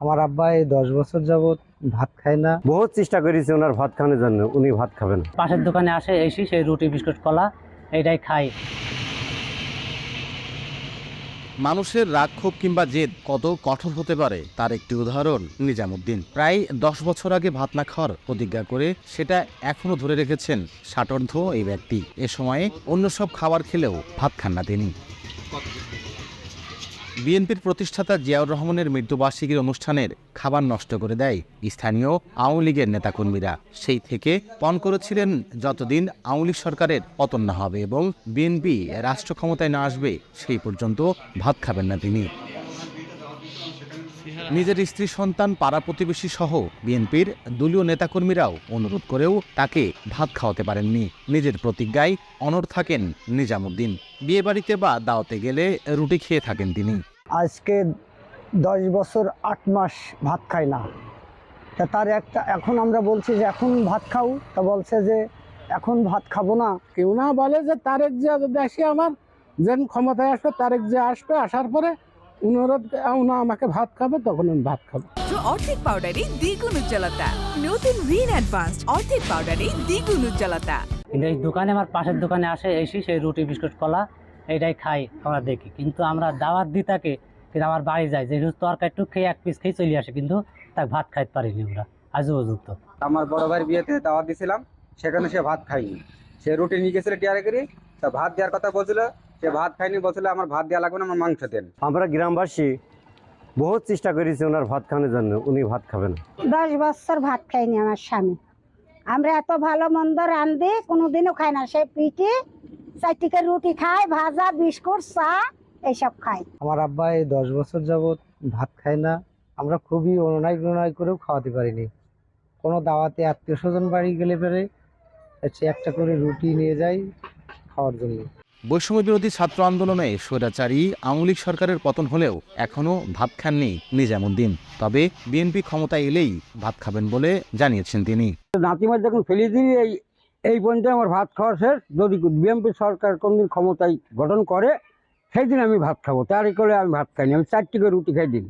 আমার আব্বা এই দশ বছর যাবত ভাত খায় না। বহুত চেষ্টা করেছি ওনার ভাত খাওয়ানোর জন্য উনি ভাত খাবেন পাশের দোকানে আসে এসি সেই রুটি বিস্কুট কলা এটাই খাই মানুষের রাগ ক্ষোভ কিংবা জেদ কত কঠোর হতে পারে তার একটি উদাহরণ নিজামুদ্দিন। প্রায় দশ বছর আগে ভাত না খাওয়ার প্রতিজ্ঞা করে সেটা এখনও ধরে রেখেছেন ষাটর্ধ এই ব্যক্তি। এ সময়ে অন্য সব খাবার খেলেও ভাত খান না তিনি। বিএনপির প্রতিষ্ঠাতা জিয়াউর রহমানের মৃত্যুবার্ষিকীর অনুষ্ঠানের খাবার নষ্ট করে দেয় স্থানীয় আওয়ামী লীগের নেতাকর্মীরা। সেই থেকে পণ করেছিলেন যতদিন আওয়ামী লীগ সরকারের পতন না হবে এবং বিএনপি রাষ্ট্র ক্ষমতায় না আসবে সেই পর্যন্ত ভাত খাবেন না তিনি। নিজের স্ত্রী, সন্তান, পাড়া প্রতিবেশী সহ বিএনপির দলীয় নেতাকর্মীরাও অনুরোধ করেও তাকে ভাত খাওয়াতে পারেননি। নিজের প্রতিজ্ঞায় অনড় থাকেন নিজামুদ্দিন। বিয়েবাড়িতে বা দাওয়াতে গেলে রুটি খেয়ে থাকেন তিনি। আজকে দশ বছর আট মাস ভাত খায় না। তা তার একটা এখন আমরা বলছি যে এখন ভাত খাও তা বলছে যে এখন ভাত খাব না। কেউ না বলে যে তারেক যে যদি আসি আমার যেন ক্ষমতায় আসবে তারেক যে আসবে আসার পরে অনুরোধ উনি আমাকে ভাত খাবে তখন আমি ভাত খাব। অর্ধেক পাউডারে দ্বিগুণ উজ্জ্বলতা। নতুন রিন অ্যাডভান্সড অর্ধেক পাউডারে দ্বিগুণ উজ্জ্বলতা। কিন্তু এই দোকানে আমার পাশের দোকানে আসে এসি সেই রুটি বিস্কুট কলা এইটাই খাই আমরা দেখি। কিন্তু আমরা দাওয়াত দিই তাকে কিন্তু আমার বাড়ি যায়। যে তরকারি টুক খেয়ে এক পিস খেয়ে চলে আসে কিন্তু তাকে ভাত খাইতে পারিনি আমরা। আজও অযুক্ত। আমার বড় ভাইয়ের বিয়েতে দাওয়াত দিয়েছিলাম সেখানে সে ভাত খায়নি। সে রুটি নিয়ে গেছিল টিয়ারে করে তা ভাত দেওয়ার কথা বলছিল সে ভাত খায়নি বলছিল আমার ভাত দেওয়া লাগবে না আমার মাংস দেন। আমরা গ্রামবাসী বহুত চেষ্টা করেছি ওনার ভাত খাওয়ানোর জন্য উনি ভাত খাবেন দশ বছর ভাত খাইনি আমার স্বামী। আমরা এত ভালো মন্দ রান্ধি কোনোদিনও খাই না। সে পিঠে চারটিকে রুটি খায় ভাজা বিস্কুট চা এইসব খাই আমার আব্বা এই দশ বছর যাবত ভাত খায় না। আমরা খুবই অনুনয় বিনয় করেও খাওয়াতে পারিনি। কোনো দাওয়াতে আত্মীয় স্বজন বাড়ি গেলে পরে হচ্ছে একটা করে রুটি নিয়ে যাই খাওয়ার জন্য। বৈষম্য বিরোধী ছাত্র আন্দোলনে স্বৈরাচারী আওয়ামী লীগ সরকারের পতন হলেও এখনও ভাত খাননি নিজামুদ্দিন। তবে বিএনপি ক্ষমতায় এলেই ভাত খাবেন বলে জানিয়েছেন তিনি। নাতিমার যখন ফেলে দিই এই এই পর্যন্ত আমার ভাত খাওয়া শেষ। যদি বিএমপি সরকার কোনদিন ক্ষমতায় গঠন করে সেই দিন আমি ভাত খাব। তারই করে আমি ভাত খাইনি। আমি চারটি করে রুটি খাই দিন।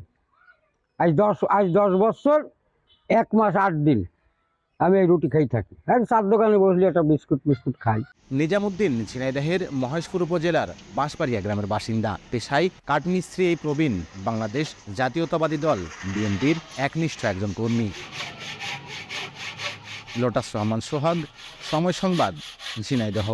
আজ দশ আজ দশ বছর, এক মাস আট দিন আমি এই রুটি খাই থাকি। আর চার দোকানে বসলে একটা বিস্কুট বিস্কুট খাই। নিজামুদ্দিন, ঝিনাইদহের মহেশপুর উপজেলার বাঁশবাড়িয়া গ্রামের বাসিন্দা পেশায় কাঠমিস্ত্রি এই প্রবীণ বাংলাদেশ জাতীয়তাবাদী দল, বিএনপির একনিষ্ঠ একজন কর্মী। লোটাস রহমান সোহাগ। সময় সংবাদ ঝিনাইদহ।